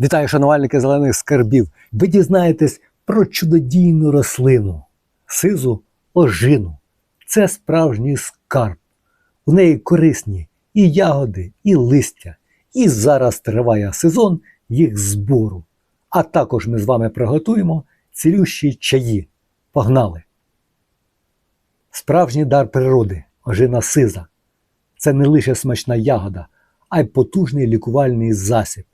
Вітаю, шанувальники зелених скарбів. Ви дізнаєтесь про чудодійну рослину, сизу ожину. Це справжній скарб. У неї корисні і ягоди, і листя. І зараз триває сезон їх збору. А також ми з вами приготуємо цілющі чаї. Погнали! Справжній дар природи, ожина сиза. Це не лише смачна ягода, а й потужний лікувальний засіб.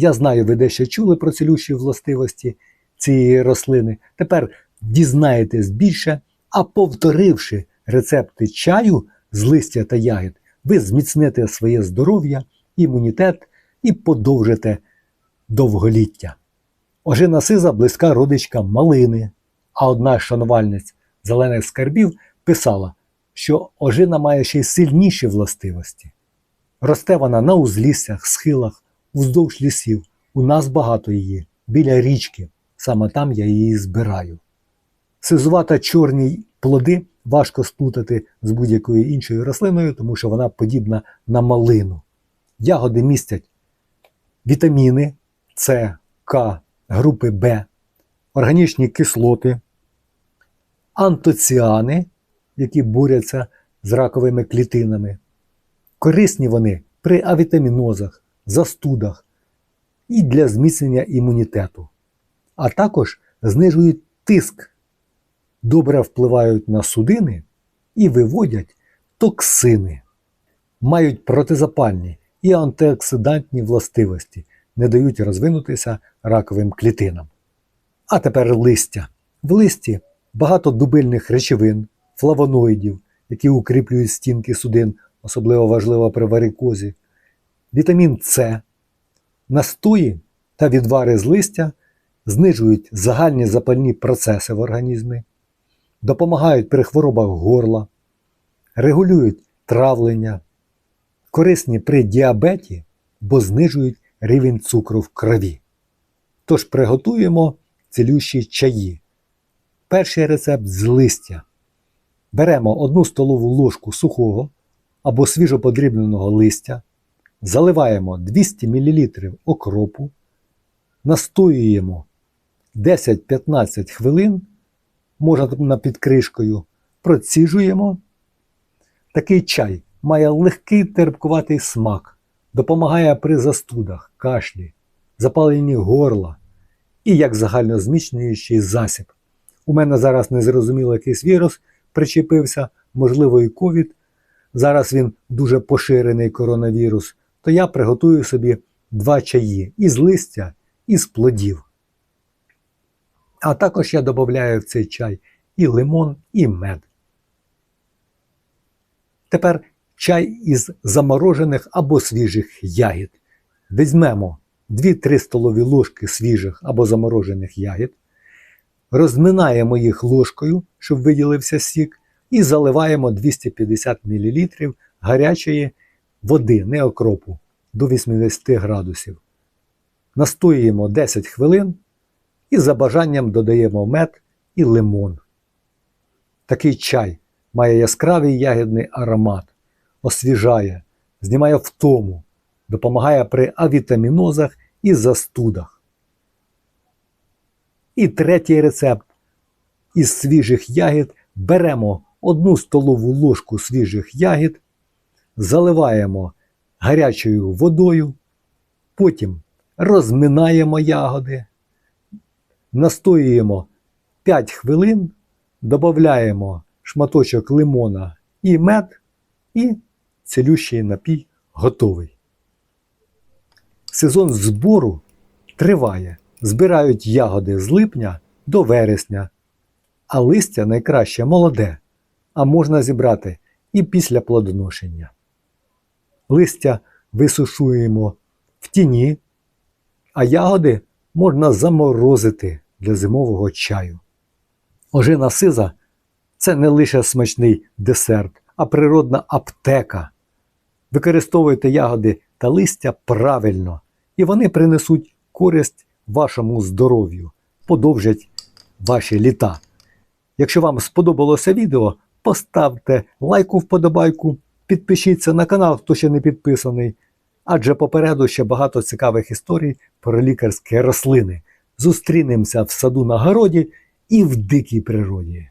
Я знаю, ви дещо чули про цілющі властивості цієї рослини. Тепер дізнаєтесь більше, а повторивши рецепти чаю з листя та ягід, ви зміцните своє здоров'я, імунітет і подовжите довголіття. Ожина сиза близька родичка малини, а одна з шанувальниць зелених скарбів писала, що ожина має ще й сильніші властивості. Росте вона на узліссях, схилах, уздовж лісів. У нас багато її, біля річки. Саме там я її збираю. Сизувата чорні плоди важко сплутати з будь-якою іншою рослиною, тому що вона подібна на малину. Ягоди містять вітаміни С, К, групи В, органічні кислоти, антоціани, які борються з раковими клітинами. Корисні вони при авітамінозах, застудах і для зміцнення імунітету, а також знижують тиск, добре впливають на судини і виводять токсини, мають протизапальні і антиоксидантні властивості, не дають розвинутися раковим клітинам. А тепер листя. В листі багато дубильних речовин, флавоноїдів, які укріплюють стінки судин, особливо важливо при варикозі, вітамін С, настої та відвари з листя знижують загальні запальні процеси в організмі, допомагають при хворобах горла, регулюють травлення, корисні при діабеті, бо знижують рівень цукру в крові. Тож приготуємо цілющі чаї. Перший рецепт з листя. Беремо одну столову ложку сухого або свіжоподрібненого листя, заливаємо 200 мл окропу, настоюємо 10-15 хвилин, можна під кришкою, проціжуємо. Такий чай має легкий терпкуватий смак, допомагає при застудах, кашлі, запаленні горла і як загальнозміцнюючий засіб. У мене зараз незрозуміло якийсь вірус причепився, можливо, і ковід. Зараз він дуже поширений коронавірус, то я приготую собі два чаї із листя, і з плодів. А також я додаю в цей чай і лимон, і мед. Тепер чай із заморожених або свіжих ягід. Візьмемо 2-3 столові ложки свіжих або заморожених ягід, розминаємо їх ложкою, щоб виділився сік, і заливаємо 250 мл гарячої води, не окропу, до 80 градусів. Настоюємо 10 хвилин і за бажанням додаємо мед і лимон. Такий чай має яскравий ягідний аромат, освіжає, знімає втому, допомагає при авітамінозах і застудах. І третій рецепт. Із свіжих ягід беремо одну столову ложку свіжих ягід, заливаємо гарячою водою, потім розминаємо ягоди, настоюємо 5 хвилин, додаємо шматочок лимона і мед, і цілющий напій готовий. Сезон збору триває. Збирають ягоди з липня до вересня, а листя найкраще молоде, а можна зібрати і після плодоношення. Листя висушуємо в тіні, а ягоди можна заморозити для зимового чаю. Ожина сиза це не лише смачний десерт, а природна аптека. Використовуйте ягоди та листя правильно, і вони принесуть користь вашому здоров'ю, подовжать ваші літа. Якщо вам сподобалося відео, поставте лайку вподобайку, підпишіться на канал, хто ще не підписаний. адже попереду ще багато цікавих історій про лікарські рослини. Зустрінемося в саду на городі і в дикій природі.